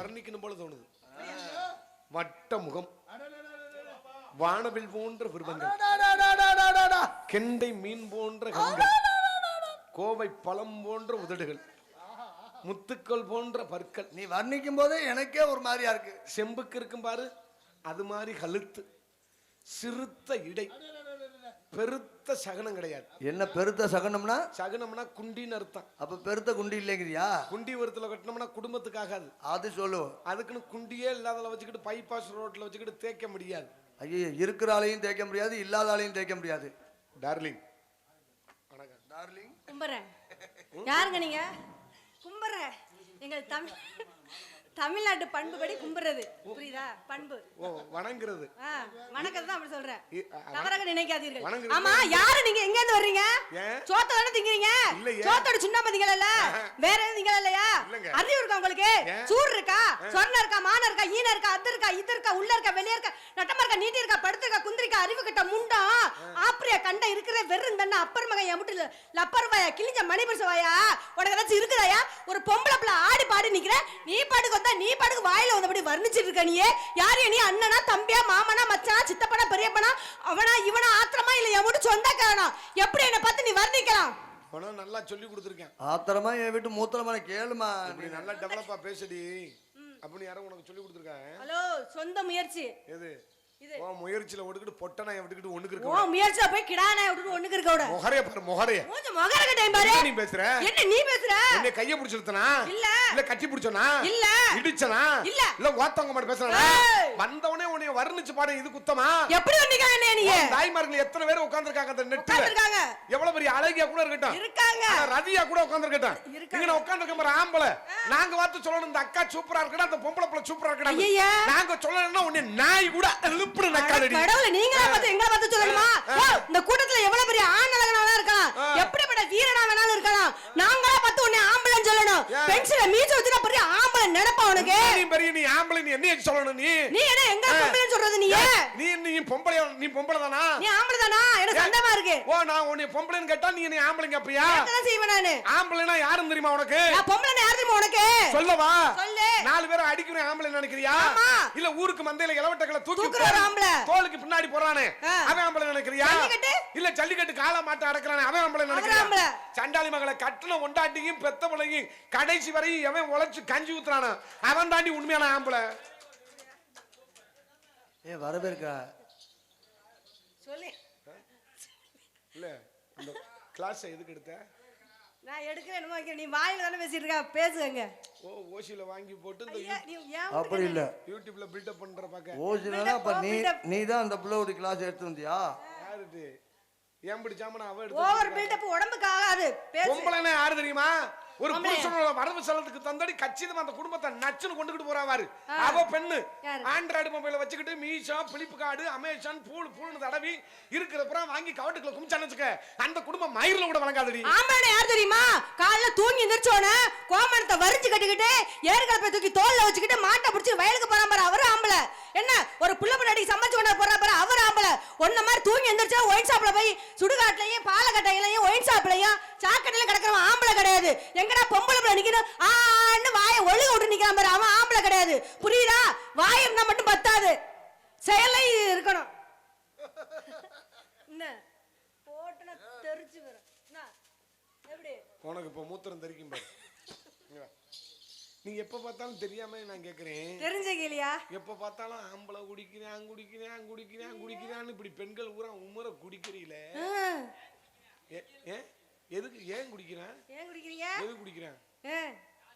வர்ணிக்கணும் போல தோணுது. வட்ட முகம். வானவில் போன்ற அடாடாடாடாடாடா. கெண்டை மீன் போன்ற கண்கள் கோவை பழம் போன்ற உதடுகள். முத்துக்கள் போன்ற பற்கள். நீ வர்ணிக்கும் போதே எனக்கே ஒரு மாதிரியா இருக்கு. செம்புக்கு இருக்கும் பாரு அது மாதிரி கழுத்து. சிறுத்த இடை. பெருத்த சகனம் கிடையாது. என்ன பெருத்த சகனம்னா? சகனம்னா குண்டின்னு அர்த்தம். அப்ப பெருத்த குண்டி இல்லைங்கிறியா? குண்டி உரத்துல கட்டினோம்னா குடும்பத்துக்கு ஆகாது அது சொல்லு அதுக்குன்னு குண்டியே இல்லாதல வச்சுக்கிட்டு பைபாஸ் ரோட்ல வச்சுக்கிட்டு தேய்க்க முடியாது. ஐயோ இருக்கிற ஆளையும் தேய்க்க முடியாது இல்லாத ஆளையும் தேய்க்க முடியாது. டார்லிங் வணக்கம். டார்லிங் கும்புறேன். யாருங்க நீங்க? கும்புறேன். எங்கள் தமிழ் தமிழ்நாட்டு பண்புபடி கும்புறது புரியுதா? பண்பு. ஓ வணங்குறது. தான் அப்படி சொல்றேன் தவறாக நினைக்காதீர்கள். ஆமா யாரு நீங்க? எங்க இருந்து வர்றீங்க? சோத்த தானே திங்கிறீங்க. சோத்தோட சின்ன பதிங்கள வேற எதுவும் திங்கள இல்லையா. அறிவு இருக்கா உங்களுக்கு? சூர் இருக்கா? சொர்ணம் இருக்கா? மான இருக்கா? ஈன இருக்கா? அது இருக்கா? இது இருக்கா? உள்ள இருக்கா? வெளிய இருக்கா? நட்டமா இருக்கா? நீட்டி இருக்கா? படுத்து இருக்கா? குந்திரி இருக்கா? அறிவு கிட்ட முண்டம் ஆப்பிரியா கண்ட இருக்கிற வெறும் தண்ண அப்பர் மகன் எமுட்டு லப்பர் வாயா கிழிஞ்ச மணி பரிசு வாயா? உனக்கு ஏதாச்சும் இருக்குதாயா? ஒரு பொம்பளை பிள்ளை ஆடி பாடி நிக்கிற. நீ பாட்டுக்கு நீ பாட்டுக்கு வாயில வந்தபடி வர்ணிச்சிட்டு இருக்க நீயே. யாரு நீ? அண்ணனா தம்பியா மாமனா மச்சானா சித்தப்பனா பெரியப்பனா? அவனா இவனா ஆத்திரமா இல்ல எமுட்டு சொந்தக்காரனா? எப்படி என்ன பார்த்து நீ வர்ணிக்கலாம்? உனக்கு நல்லா சொல்லி கொடுத்துருக்கேன். ஆத்திரமா என் வீட்டு மூத்திரமான கேளுமா. இப்படி நல்லா டெவலப்பா பேசுடி. அப்படின்னு யாரும் உனக்கு சொல்லி கொடுத்துருக்காங்க. ஹலோ சொந்த முயற்சி. எது? முயற்சியில ஒடுக்கிட்டு பொட்டனை விட்டுக்கிட்டு ஒண்ணுக்கு இருக்க முயற்சியா போய் கிடானே விட்டுட்டு ஒண்ணுக்கு இருக்க விட முகரைய பாரு முகரைய. மூஞ்ச முகரக டைம் பாரு. என்ன நீ பேசுற? என்ன நீ பேசுற? என்னை கைய பிடிச்சிருத்தனா இல்ல. இல்ல கட்டி பிடிச்சனா? இல்ல. இடிச்சனா? இல்ல. இல்ல ஓத்தவங்க மட்டும். வந்தவனே உன்னை வர்ணிச்சு பாடு இது குத்தமா? எப்படி வந்தீங்க என்ன உன் தாய்மார்கள் எத்தனை பேர் உட்கார்ந்திருக்காங்க அந்த நெட்ல உட்கார்ந்திருக்காங்க. எவ்வளவு பெரிய அழகியா கூட இருக்கட்டும். இருக்காங்க. ரதியா கூட உட்கார்ந்திருக்கட்டும். இருக்காங்க. இங்க உட்கார்ந்திருக்க மாதிரி ஆம்பளை. நாங்க பார்த்து சொல்லணும் இந்த அக்கா சூப்பரா இருக்கடா அந்த பொம்பளை பிள்ளை சூப்பரா இருக்கடா. நாங்க சொல்லணும்னா உன்னை நாய் கூட கடவுள நீங்களா பார்த்து எங்களை பார்த்து சொல்லணுமா? இந்த கூட்டத்துல எவ்வளவு பெரிய ஆண் அழகனா இருக்கலாம். எப்படிப்பட்ட வீரனா வேணாலும் இருக்கலாம். நாங்களா பார்த்து உன்னை ஆம்பளைன்னு சொல்லணும்? பென்சில மீச்ச வச்சுனா பெரிய ஆம்பளை நினைப்பா உனக்கு. பெரிய நீ ஆம்பளை நீ என்ன சொல்லணும் நீ? நீ என்ன எங்க ஆ. பொம்பளைன்னு சொல்றது நீ நீ நீ பொம்பளை நீ தானா நீ ஆம்பளை தானா எனக்கு சந்தமா இருக்கு ஓ நான் உன்னை பொம்பளைன்னு கேட்டா நீ என்னை ஆம்பளைங்க அப்பயா எத்தனை செய்வேன் நானு ஆம்பளைனா யாருன்னு தெரியுமா உனக்கு நான் பொம்பளை யார் தெரியுமா உனக்கு சொல்லவா சொல்லு. நாலு பேரை அடிக்கிறேன் ஆம்பளை நினைக்கிறியா. இல்ல ஊருக்கு மந்தையில இளவட்டங்களை தூக்கி. ஆம்பளை. தோலுக்கு பின்னாடி போறானே. அவன் ஆம்பளை நினைக்கிறியா? இல்ல ஜல்லிக்கட்டு காலை மாட்ட அடக்குறானே அவன் ஆம்பளை நினைக்கிறியா ஆம்பளை. சண்டாளி மகளை கட்டின ஒண்டாட்டியும் பெத்த பிள்ளையும் கடைசி வரையும் எவன் உழைச்சு கஞ்சி ஊத்துறானோ அவன் தாண்டி உண்மையான ஆம்பளை ஏ வரவேற்கா சொல்லு. இல்ல இந்த கிளாஸ் எதுக்கு எடுத்த? நான் எடுக்கிறேன் வைக்கிறேன். நீ வாயில தானே பேசிட்டு இருக்க பேசுங்க ஓ ஓசியில வாங்கி போட்டு இந்த ஐயா நீ ஏன் அப்படி இல்ல. யூடியூப்ல பில்டப் பண்ற பாக்க ஓசினா அப்ப நீ நீ தான் அந்த பிள்ளையோட கிளாஸ் எடுத்து வந்தியா? யாரு இது ஏன் பிடிச்சாம நான் அவ எடுத்து ஓவர் பில்டப் உடம்புக்கு ஆகாது. பேசு. பொம்பளைன்னா யாரு தெரியுமா? ஒரு? புருஷனோட வரவு செலவுக்கு தந்தடி கச்சிதமா அந்த குடும்பத்தை நச்சுன்னு கொண்டுகிட்டு போறாவாரு அவ பெண்ணு? ஆண்ட்ராய்டு மொபைல வச்சுக்கிட்டு மீஷா பிளிப்கார்டு அமேசான் பூல் பூல்னு தடவி இருக்கிற புறம் வாங்கி கவட்டுக்குள்ள குமிச்சான்னு வச்சுக்க அந்த குடும்பம் மயிரில் கூட வழங்காதடி ஆம்பளை யார் தெரியுமா? காலைல தூங்கி எந்திரிச்சோன கோமணத்தை வரிச்சு கட்டிக்கிட்டு ஏற்கனவே தூக்கி தோல்ல வச்சுக்கிட்டு மாட்டை பிடிச்சி வயலுக்கு போறான் பாரு அவரு ஆம்பளை. என்ன ஒரு புள்ள முன்னாடி சமைச்சு கொண்டு போறா பாரு அவர் ஆம்பளை. ஒன்ன மாதிரி தூங்கி எந்திரிச்சா ஒயின் ஷாப்ல போய் சுடுகாட்டுலயும் பாலக்கட்டையிலையும் ஒயின் ஷாப்லயும் சாக்கடையில கிடக்கிறவன் ஆம்பளை கிடையாது. எங்கடா பொம்பளை பிள்ளை நிக்கணும்? ஆன்னு வாயை ஒழுக விட்டு நிக்கிறான் பாரு. அவன் ஆம்பளை கிடையாது. புரியுதா? வாய் இருந்தா மட்டும் பத்தாது. செயலை இருக்கணும். என்ன? போட்டுனா தெரிச்சு வரும். என்ன? எப்படி? உனக்கு இப்ப மூத்திரம் தெரிக்கும் பாரு. இங்க வா. நீ எப்ப பார்த்தாலும் தெரியாம நான் கேக்குறேன். தெரிஞ்ச கேலியா? எப்ப பார்த்தாலும் ஆம்பளை குடிக்கிறேன் குடிக்கிறேன் குடிக்கிறேன் குடிக்கிறான்னு இப்படி பெண்கள் ஊரா உமர குடிக்கிறீல ஏ- எதுக்கு ஏன் குடிக்கிறேன் ஏன் குடிக்கிறீங்க? எது குடிக்கிறேன்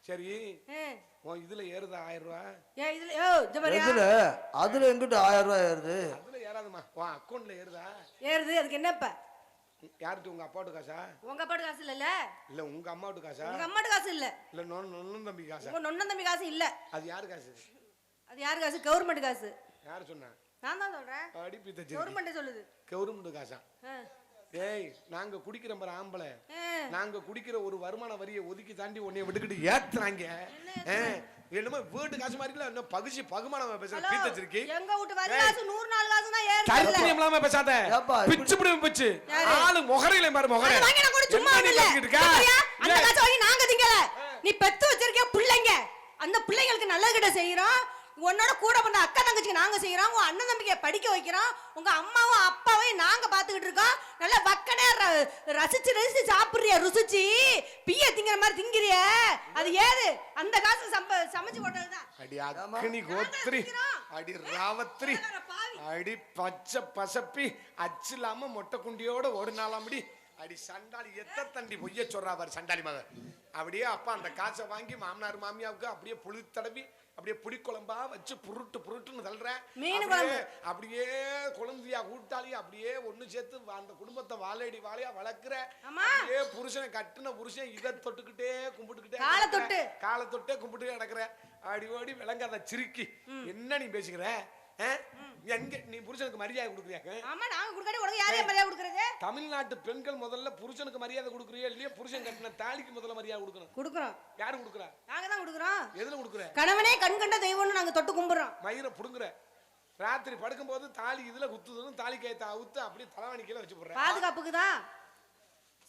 சரி. உன் இதுல ஏறுதா ஆயிரம் ரூபா ஏன் இதுல ஓ எதுல? அதுல எங்கிட்ட ஆயிரம் ரூபாய் ஏறுது? அதுல ஏறாதுமா உன் அக்கௌண்ட்ல ஏறுதா? ஏறுது அதுக்கு என்னப்ப யார்கிட்ட உங்க அப்பாவுட்டு காசா? உங்க அப்பாட்டு காசு இல்லல்ல? இல்ல உங்க அம்மாவுட்டு காசா? உங்க அம்மாட்டு காசு இல்ல. இல்ல நொன்னு தம்பி காசா? உங்க நொண்ணன் தம்பி காசு இல்ல. அது யாரு காசு? அது யார் காசு? கவர்மெண்ட் காசு. யாரு சொன்னா? நான் தான் சொல்றேன். அடிப்பி தச்சு கவர்மெண்ட் சொல்லுது. கவுருமுண்டு காசா? ஆ, ஏய் நாங்க குடிக்கிற மாதிரி ஆம்பளை. நாங்க குடிக்கிற ஒரு வருமான வரியை ஒதுக்கி தாண்டி உன்னைய விட்டுக்கிட்டு ஏத்துறாங்க. என்னமோ வீட்டு காசு மாதிரி இல்ல இன்னும் பகுசி பகுமானமா பேசுற ஹலோ, பீத்தச்சிருக்கி எங்க வீட்டு வரி காசு நூறு நாலு காசு தான் ஏறுது. கருத்தியம் இல்லாம பேசாத. பிச்சு பிடி பிச்சு? ஆளு முகரையில பாரு முகரை. வாங்கி நான் கூட சும்மா இல்ல? அந்த ஏய், காசு வாங்கி நாங்க திங்கல. நீ பெத்து வச்சிருக்க பிள்ளைங்க. அந்த பிள்ளைங்களுக்கு நல்லது கிட்ட செய்யறோம் உன்னோட கூட பண்ண அக்கா தங்கச்சிக்கு நாங்க செய்யறோம் உன் அண்ணன் தம்பிக்கு படிக்க வைக்கிறோம் உங்க அம்மாவும் அப்பாவையும் நாங்க பாத்துக்கிட்டு இருக்கோம். நல்லா வக்கனே ரசிச்சு ரசிச்சு சாப்பிடுறிய ருசிச்சு? பிய திங்கிற மாதிரி திங்கிறிய. அது ஏது? அந்த காசு சம்ப சமைச்சு போட்டதுதான். அடி அக்கினி கோத்திரி. அடி ராவத்திரி. அடி பச்சை பசப்பி. அச்சு இல்லாம மொட்டை குண்டியோட ஒரு நாளாம்படி அடி சண்டாளி எத்த தண்டி பொய்ய சொல்றா பாரு சண்டாளி மகன். அப்படியே அப்பா அந்த காசை வாங்கி மாமனார் மாமியாவுக்கு அப்படியே புளி தடவி அப்படியே புளி குழம்பா வச்சு புருட்டு புருட்டுன்னு தள்ளுறேன் மீன் அப்படியே- குழந்தையா கூட்டாளி அப்படியே ஒண்ணு சேர்த்து அந்த குடும்பத்தை வாழையடி வாழையா வளர்க்குற. அப்படியே புருஷனை கட்டுன புருஷன் இதை தொட்டுக்கிட்டே கும்பிட்டுக்கிட்டே காலை. தொட்டு. காலை தொட்டே கும்பிட்டு கிடக்குற அடி ஓடி விளங்காத சிரிக்கி என்ன நீ பேசுகிற ஆ? எங்க நீ புருஷனுக்கு மரியாதை கொடுக்குறியாக்க? ஆமா நாங்க குடுக்காட்டி உனக்கு யாரையா மரியாதை கொடுக்கறது? தமிழ்நாட்டு பெண்கள் முதல்ல புருஷனுக்கு மரியாதை கொடுக்குறியா இல்லையா புருஷன் கட்டின தாலிக்கு முதல்ல மரியாதை கொடுக்கணும். குடுக்குறோம். யாரு கொடுக்குறா? நாங்க தான் குடுக்குறோம். எதுல கொடுக்குற? கணவனே கண் கண்ட தெய்வம்னு நாங்க தொட்டு கும்பிடுறோம். மயிரை புடுங்குற. ராத்திரி படுக்கும்போது தாலி இதுல குத்துதுன்னு தாலி கயத்தை அவுத்து அப்படியே தலைவாணி கீழே வச்சு போடுற. பாதுகாப்புக்கு தான்.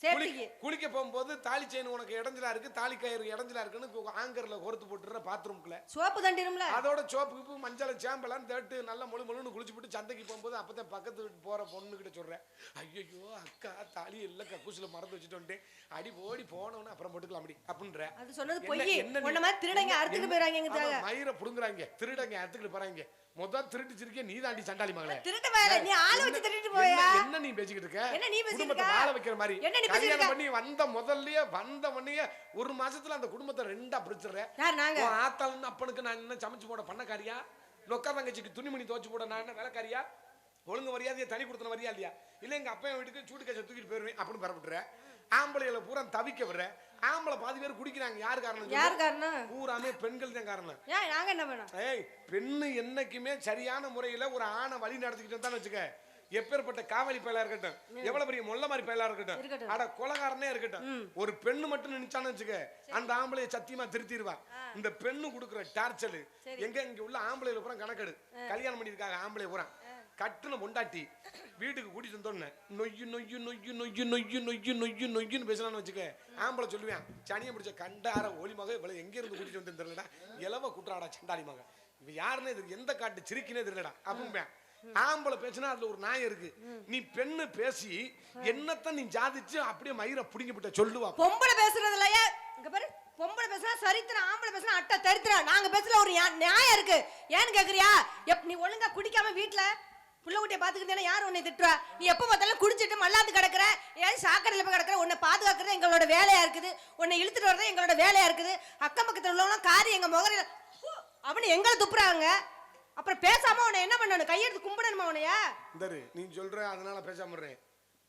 சேஃப்டிக்கு குளிக்க போகும்போது தாலி செயின் உனக்கு இடைஞ்சலா இருக்கு தாலி கயிறு இடைஞ்சலா இருக்குன்னு ஆங்கர்ல கோர்த்து போட்டுற பாத்ரூம்குள்ள சோப்பு தண்டிடும்ல அதோட சோப்பு கிப்பு மஞ்சள் சேம்பெல்லாம் தேட்டு நல்லா முழு முழுன்னு குளிச்சு விட்டு சந்தைக்கு போகும்போது அப்பதான் பக்கத்து வீட்டு போற பொண்ணு கிட்ட சொல்றேன். ஐயோ அக்கா தாலி எல்லாம் கக்கூசில மறந்து வச்சுட்டு அடி ஓடி போனவன அப்புறம் போட்டுக்கலாம் அப்படி அப்படின்ற அது சொன்னது என்ன- பொய். என்ன நீ- உன்ன மாதிரி திருடங்க என்ன- அறுத்துட்டு என்ன- போயிறாங்க எங்க ஆமா, மயிரை புடுங்குறாங்க திருடங்க அறுத்துக்கிட்டு போறாங்க. முதல் திருட்டு சிரிக்க நீ தாண்டி சண்டாளி மகளே. திருட்டு போயல நீ ஆளு வச்சு திருட்டு போயா? என்ன- நீ பேசிக்கிட்டு இருக்க? என்ன நீ பேசிக்கிட்டு இருக்க? வாழ வைக்கிற மாதிரி. என்ன நீ கல்யாணம்? பண்ணி வந்த முதல்லயே வந்த உடனே ஒரு மாசத்துல அந்த குடும்பத்தை ரெண்டா பிரிச்சிடுறேன். யார் நாங்க? உன் ஆத்தாளுன்னு அப்பனுக்கு நான் என்ன சமைச்சு போட பண்ணக்காரியா? லொக்கா தங்கச்சிக்கு துணிமணி துவச்சு போட நான் என்ன வேலைக்காரியா? ஒழுங்கு மரியாதையை தனி கொடுத்தன வரியா இல்லையா? இல்ல எங்க அப்பா வீட்டுக்கு சூடு கச்சை தூக்கிட்டு போயிருவேன் அப்படின்னு பரப்பிட்டுற ஆம்பளைகளை பூரா தவிக்க விடுற ஆம்பளை பாதி பேர் குடிக்கிறாங்க. யார் காரணம்? யார் காரணம்? பூராமே பெண்கள் தான் காரணம். ஏன் நாங்க என்ன பண்ணோம்? ஏய் பெண்ணு என்னைக்குமே சரியான முறையில ஒரு ஆணை வழி நடத்திக்கிட்டு தான் வச்சுக்க. எப்பேற்பட்ட காவலி பயலா இருக்கட்டும் எவ்வளவு பெரிய மொல்ல மாதிரி பயலா இருக்கட்டும். அட கொலகாரனே இருக்கட்டும். ஒரு பெண்ணு மட்டும் நினைச்சான்னு வச்சுக்க அந்த ஆம்பளைய சத்தியமா திருத்திடுவா இந்த பெண்ணு கொடுக்குற டார்ச்சல் எங்க இங்க உள்ள ஆம்பளையில பூரா கணக்கெடு. கல்யாணம் பண்ணிருக்காங்க ஆம்பளை பூரா. கட்டுன பொண்டாட்டி வீட்டுக்கு கூட்டிட்டு வந்தோன்னு நொய்யு நொய்யு நொய்யு நொய்யு நொய்யு நொய்யு நொய்யு நொய்யுன்னு பேசலாம்னு வச்சுக்க ஆம்பளை சொல்லுவேன் சனியை பிடிச்ச கண்டார ஒளி மக இவ்வளவு எங்க இருந்து கூட்டிட்டு வந்து தெரியலடா. இலவ குற்றாடா சண்டாளி மக இவ யாருன்னு இது எந்த காட்டு சிரிக்கினே தெரியலடா. அப்படிம்பேன் ஆம்பளை பேசினா அதுல ஒரு நாயம் இருக்கு. நீ பெண்ணு பேசி என்னத்த நீ ஜாதிச்சு அப்படியே மயிரை புடிங்கிவிட்ட சொல்லுவா. பொம்பளை பேசுறது இல்லையா. இங்க பாரு பொம்பளை பேசுனா சரித்திரம் ஆம்பளை பேசுனா அட்டை தரித்திரம். நாங்க பேசல ஒரு நியாயம் இருக்கு. ஏன்னு கேக்குறியா? எப் நீ ஒழுங்கா குடிக்காம வீட்ல புள்ள குட்டியை பாத்துக்கிட்டே யார் உன்னை திட்டுவா? நீ எப்ப பார்த்தாலும் குடிச்சிட்டு மல்லாந்து கிடக்குற? ஏன் சாக்கடையில போய் கிடக்குற? உன்னை பாதுகாக்கிறது எங்களோட வேலையா இருக்குது. உன்னை இழுத்துட்டு வரது எங்களோட வேலையா இருக்குது. அக்கம் பக்கத்துல உள்ளவங்க காரி எங்க முகரையில அவனு எங்களை துப்புறாங்க. அப்புறம் பேசாம உன்னை என்ன பண்ணணும்? கையெடுத்து கும்பிடணுமா உன்னைய இந்தரு நீ சொல்ற அதனால பேசாம இருறேன்.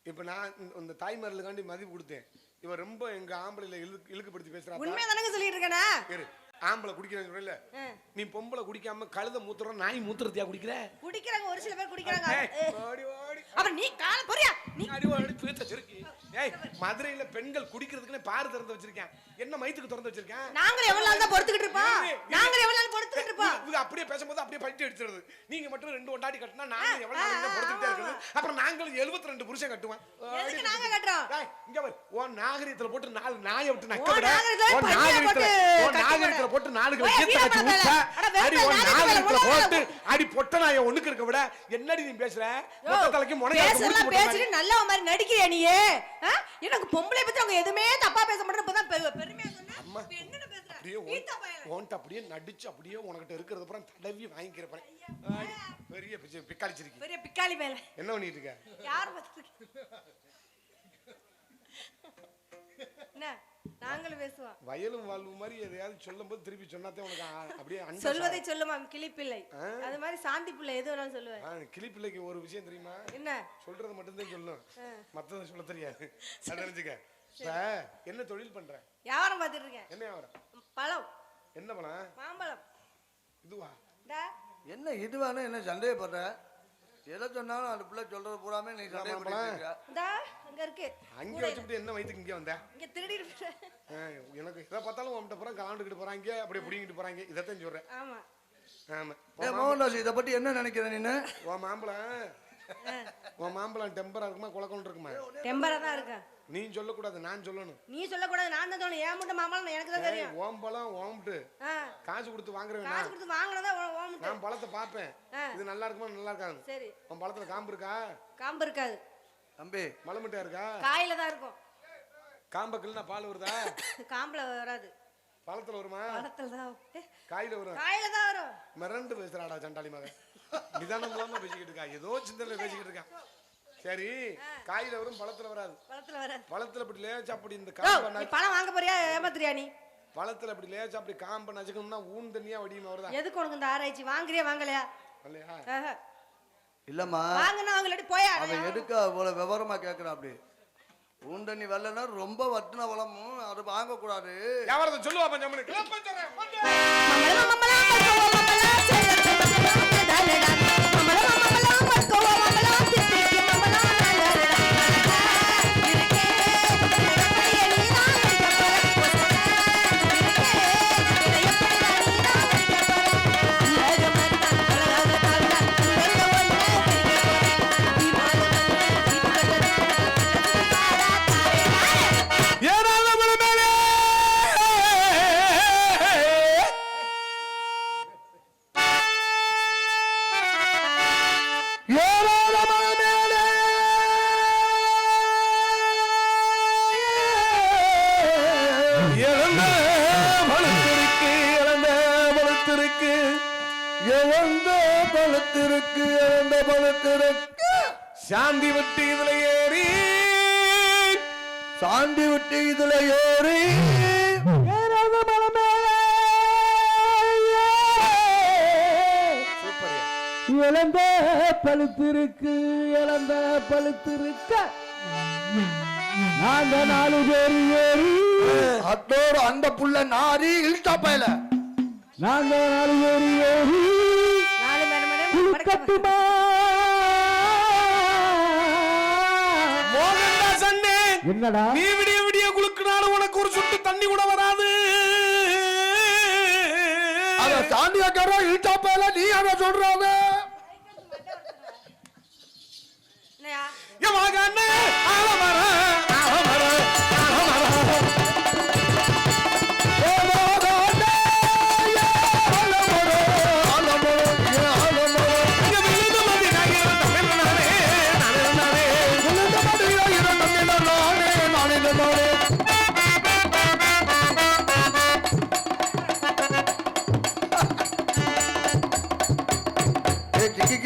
இப்ப நான் இந்த- தாய்மார்களுக்காண்டி மதிப்பு கொடுத்தேன். இவன் ரொம்ப எங்க ஆம்பளைல இழுக்கு இழுக்குப்படுத்தி பேசுறா. உண்மையை தானங்க சொல்லிட்டு இருக்கேனா? இரு. ஆம்பளை குடிக்கிறேன்னு சொல்லல நீ பொம்பளை குடிக்காம கழுத மூத்துறோம் நாய் மூத்துறதையா குடிக்கிற? குடிக்கிறாங்க ஒரு சில பேர் குடிக்கிறாங்க. ஓடி ஓடி. அப்புறம் நீ கால போறியா நீ அடி ஓடி பீத்த சிறுக்கி ஏய் மதுரையில பெண்கள் குடிக்கிறதுக்குன்னு பாரு திறந்து வச்சிருக்கேன். என்ன மயத்துக்கு திறந்து வச்சிருக்கேன்? நாங்களும் எவ்வளவு நாள் தான் பொறுத்துக்கிட்டு இருப்போம்? இரு, இரு. நாங்களும் எவ்வளவு நாள் பொறுத்துக்கிட்டு இருப்போம்? இவங்க அப்படியே பேசும்போது அப்படியே பட்டி அடிச்சிருது. நீங்க மட்டும் ரெண்டு ஒண்டாடி கட்டினா நாங்க எவ்வளவு நாள் பொறுத்துக்கிட்டே இருக்குது அப்புறம் நாங்களும் 72 ரெண்டு புருஷன் கட்டுவேன் நாங்க கட்டுறோம்? இங்க பாரு உன் நாகரிகத்துல போட்டு நாலு நாயை விட்டு நக்க விட நாகரிகத்துல உன் நாகரிகத்துல போட்டு உன் கட்டி நாகரிகத்துல விட. போட்டு நாலு கீத்த கட்டி ஊத்த. அட, உன் நாகரிகத்துல போட்டு அடி பொட்ட நாயை ஒண்ணுக்கு இருக்க விட என்னடி நீ பேசுற? தலைக்கு முனையா பேசலாம் பேசிட்டு நல்ல மாதிரி நடிக்கிறியா நீ? எனக்கு பொம்பளை பத்தி அவங்க எதுவுமே தப்பா பேச மாட்டேன்னு இப்பதான் பெருமையா சொன்னேன் என்னன்னு பேசுற? அப்படியே நடிச்சு அப்படியே உனக்கிட்ட இருக்கிறது அப்புறம் தடவி வாங்கிக்கிறப்ப பெரிய பிக்காளிச்சிருக்கி பெரிய பிக்காளி மேல என்ன பண்ணிட்டு இருக்க? யார் பார்த்துட்டு என்ன? நாங்களும் பேசுவோம். வயலும் வாழ்வு மாதிரி எதையாவது சொல்லும்போது திருப்பி சொன்னாதே உனக்கு அப்படியே சொல்வதை சொல்லுமா கிளிப்பிள்ளை. அது மாதிரி சாந்தி பிள்ளை எது வேணாலும் சொல்லுவேன். கிளிப்பிள்ளைக்கு ஒரு விஷயம் தெரியுமா? என்ன? சொல்றது மட்டும்தான் சொல்லும் மத்தத சொல்ல தெரியாது. இப்ப என்ன தொழில் பண்ற? வியாபாரம் பார்த்துட்டு இருக்கேன். என்ன வியாபாரம்? பழம். என்ன பணம் மாம்பழம். இதுவா? என்ன இதுவானே என்ன சந்தேகப்படுற? எதை சொன்னாலும் அந்த பிள்ளை சொல்றது பூராமே நீ இருக்க இந்தா, அங்க இருக்கு. அங்க வச்சுட்டு என்ன வயிற்றுக்கு இங்கே வந்த? இங்க திருடிட்டு எனக்கு இதை பார்த்தாலும் உன்கிட்ட புறம் கலாண்டுக்கிட்டு போறாங்க அப்படியே பிடிங்கிட்டு போறாங்க இதைத்தான் சொல்றேன். ஆமா. ஆமா. மோகன்தாஸ் இதை பத்தி என்ன நினைக்கிற நீனு? உன் மாம்பழம் உன் மாம்பழம் டெம்பரா இருக்குமா குளக்கொண்டு இருக்குமா? டெம்பரா தான் இருக்கேன். நீ சொல்லக்கூடாது நான் சொல்லணும். நீ சொல்லக்கூடாது நான் தான் சொல்லணும். ஏன் மட்டும் மாம்பழம் எனக்கு தான் தெரியும். ஓம் பழம் ஓம்ட்டு காசு கொடுத்து வாங்குறேன் காசு கொடுத்து வாங்கினதா ஓமுட்டு நான் பழத்தை பார்ப்பேன். இது நல்லா இருக்குமா நல்லா இருக்காது சரி. உன் பழத்துல காம்பு இருக்கா? காம்பு இருக்காது. தம்பி. மலமிட்டா இருக்கா? காயில தான் இருக்கும். காம்ப கிள்னா பால் வருதா? காம்புல வராது. பழத்துல வருமா? பழத்துல தான் காயில வரும். காயில தான் வரும். மிரண்டு பேசுறாடா சண்டாளி மகன். நிதானம் இல்லாம பேசிக்கிட்டு இருக்கா? ஏதோ சிந்தனையில பேசிக்கிட்டு இருக்கான் சரி காயில வரும் பழத்துல வராது. பழத்துல வராது. பழத்துல அப்படி லேச்சா அப்படி இந்த காம்பை பழம் வாங்க போறியா? ஏமாத்துறியா நீ? பழத்துல அப்படி லேச்சா அப்படி காம்பை நச்சுக்கணும்னா ஊன் தண்ணியா வடியுமா வருதா? எதுக்கு உனக்கு இந்த ஆராய்ச்சி? வாங்குறியா வாங்கலையா? இல்லையா. இல்லம்மா. வாங்குனா அவங்கள்ட்ட போயா அவன் எதுக்கு அவ்வளவு விவரமா கேட்கறான் அப்படி? ஊண்டனி வெள்ளனா ரொம்ப வட்டின வளமும் அது வாங்கக்கூடாது. வியாபாரத்தை சொல்லுவா பஞ்சமனு நாங்க நாலு பேர் ஏறி. அத்தோடு அந்த புள்ள நாரி இழுத்தா பயல. நாங்க நாலு பேர் ஏறி. கட்டுமா. அண்ணே என்னடா? நீ விடிய விடிய குளுக்குனாலும் உனக்கு ஒரு சொட்டு தண்ணி கூட வராது. அத அக்காரா இழுத்தா பயல நீ அத சொல்றாத? என்னையா என் கொண்டு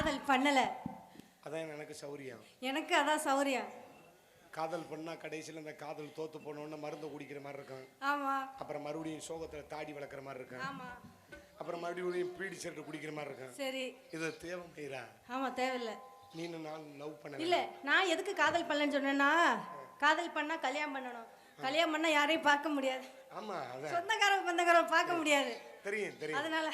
காதல் பண்ணல. அதான் எனக்கு சௌரியம் எனக்கு அதான் சௌரியம் காதல் பண்ணா கடைசியில் இந்த காதல் தோத்து போனோன்னு மருந்து குடிக்கிற மாதிரி இருக்கும். ஆமா. அப்புறம் மறுபடியும் சோகத்துல தாடி வளர்க்குற மாதிரி இருக்கும். ஆமா. அப்புறம் மறுபடியும் பீடி ஷர்ட் குடிக்கிற மாதிரி இருக்கும். சரி. இது தேவை மயிரா ஆமா தேவையில்ல. நீனு நான் லவ் பண்ணல இல்ல நான் எதுக்கு காதல் பண்ணலன்னு சொன்னேன்னா காதல் பண்ணா கல்யாணம் பண்ணணும். கல்யாணம் பண்ணா யாரையும் பார்க்க முடியாது. ஆமா அதான். சொந்தக்காரங்க பந்தக்காரங்க பார்க்க முடியாது. தெரியும் தெரியும். அதனால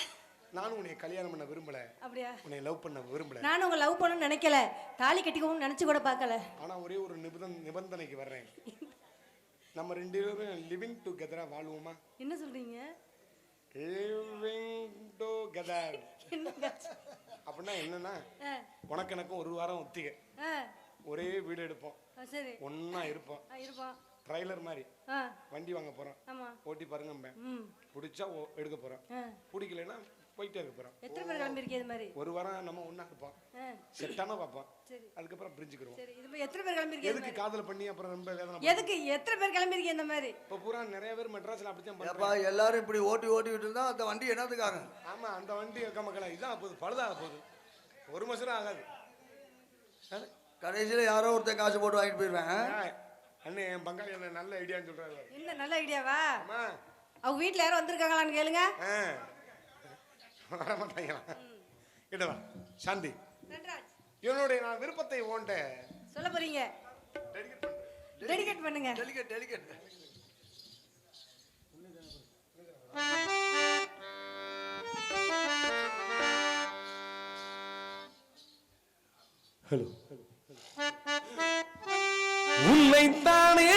நானும் உன்னை கல்யாணம் பண்ண விரும்பல. அப்படியா? உன்னை லவ் பண்ண விரும்பல. நானும் உங்க லவ் பண்ணணும்னு நினைக்கல. தாலி கட்டிக்கவும் நினைச்சு கூட பார்க்கல. ஆனா ஒரே ஒரு நிபந்தன் நிபந்தனைக்கு வர்றேன். நம்ம ரெண்டு பேரும் லிவிங் டுகெதரா வாழ்வோமா? என்ன சொல்றீங்க? லிவிங் டுகெதர் அப்படின்னா என்னன்னா உனக்கு எனக்கும் ஒரு வாரம் ஒத்திகை. ஒரே வீடு எடுப்போம். சரி. ஒண்ணா இருப்போம். இருப்போம். ட்ரைலர் மாதிரி. வண்டி வாங்க போறோம். ஓட்டி பாருங்க பிடிச்சா எடுக்க போறோம். பிடிக்கலைன்னா போயிட்டே இருக்க போறோம் எத்தனை பேர் கிளம்பிருக்கீங்க இது மாதிரி? ஒரு வாரம் நம்ம ஒண்ணா இருப்போம். ஆ. செட்டான பார்ப்போம். சரி. அதுக்கப்புறம் பிரிஞ்சுக்கிறோம் சரி. இது மாதிரி எத்தனை பேர் கிளம்பிருக்கீங்க எதுக்கு? காதல் பண்ணி அப்புறம் ரொம்ப வேதனை எதுக்கு எத்தனை பேர் கிளம்பிருக்கீங்க இந்த மாதிரி? இப்போ பூரா நிறைய பேர் மெட்ராஸ்ல அப்படித்தான் ஏப்பா பண்றாங்க. எல்லாரும் இப்படி ஓட்டி ஓட்டிக்கிட்டு இருந்தா அந்த வண்டி என்னத்துக்காக? ஆமா அந்த வண்டி இருக்க மக்களா இதான் போகுது பழுதாக போகுது. ஒரு மாசம் ஆகாது? கடைசியில யாரோ ஒருத்தன் காசு போட்டு வாங்கிட்டு போயிடுவேன் அண்ணே என் பங்காளி என்ன நல்ல ஐடியான்னு சொல்றாரு. என்ன நல்ல ஐடியாவா? அவங்க வீட்ல யாரும் வந்திருக்காங்களான்னு கேளுங்க. ஆ வர மாட்டாங்களா கிட்ட வா சாந்தி. என்னுடைய நான் விருப்பத்தை ஓண்ட சொல்ல போறீங்க. டெடிகேட் பண்ணுங்க. டெலிகேட் டெலிகேட் ஹலோ உன்னைத்தானே தொண்டமென்று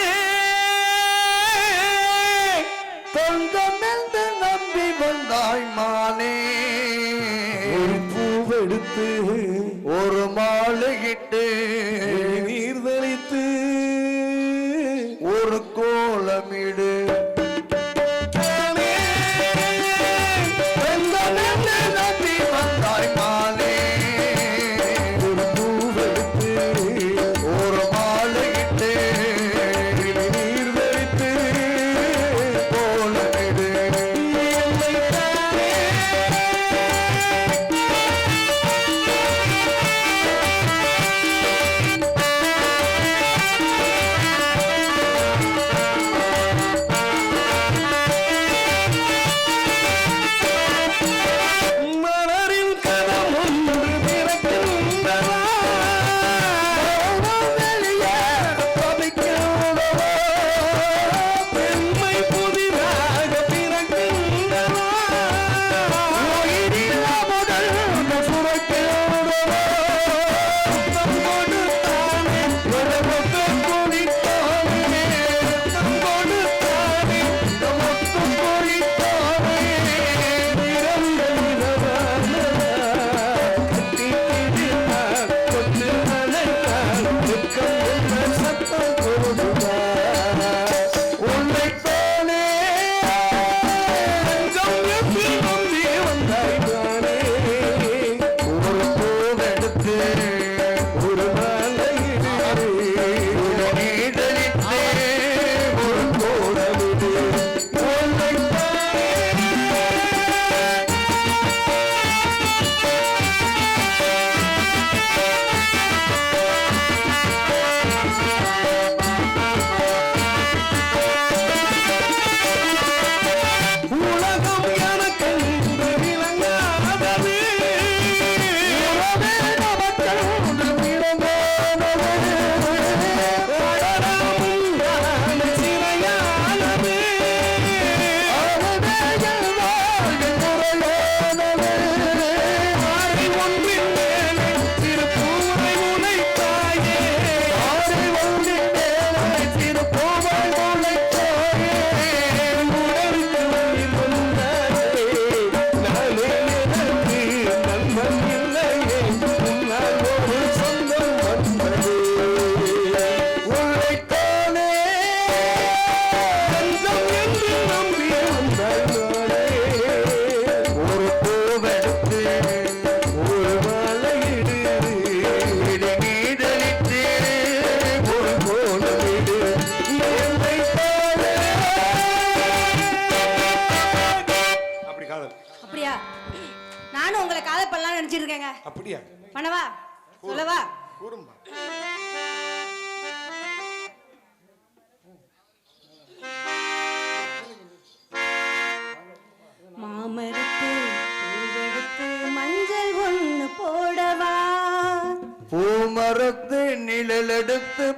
பூமரத்து நிழலெடுத்து போவையாக்கி மூடவா